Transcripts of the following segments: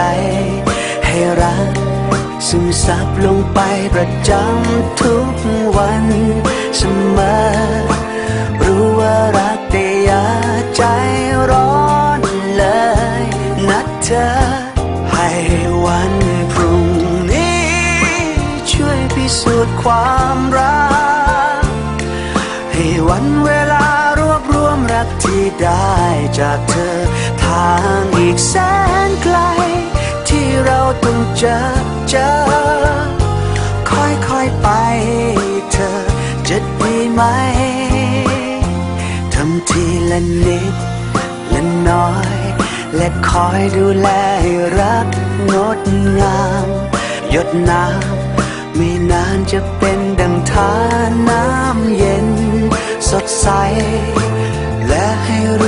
ใจให้รักซึมซับลงไปประจำทุกวันเสมอรู้ว่ารักแต่อย่าใจร้อนเลยนะเธอให้วันพรุ่งนี้ ช่วยพิสูจน์ความรัก ให้วันเวลารวบรวมรักที่ได้จากเธอ ทางอีกแสนไกล ต้องเจอเจอ ค่อยๆไปเธอจะดีไหม ทำทีละนิดละน้อย และคอยดูแลให้รักงดงาม หยดน้ำไม่นานจะเป็นดังทานน้ำเย็น สดใส และให้รู้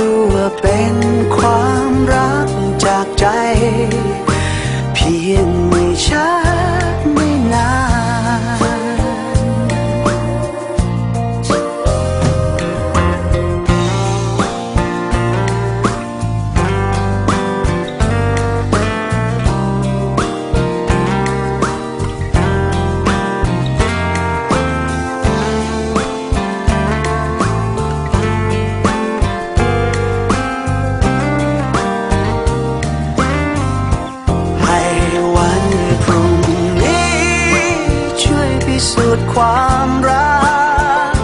สูจน์ความรัก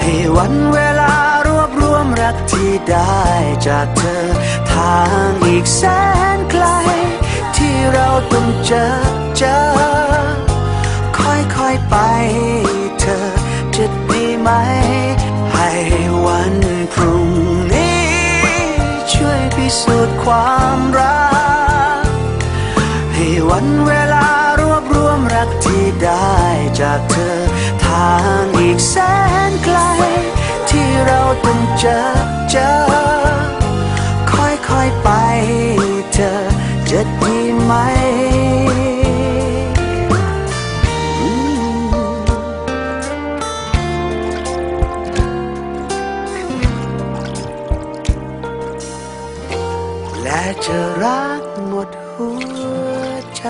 ให้วันเวลารวบรวมรักที่ได้จากเธอ ทางอีกแสนไกล ที่เราต้องเจอเจอ ค่อยๆไปเธอจะดีไหม ให้วันพรุ่งนี้ ช่วยพิสูจน์ความรัก จากเธอ ทางอีกแสนไกล ที่เราต้องเจอเจอ ค่อยๆไปเธอจะดีไหมอืมและจะรักหมดหัวใจ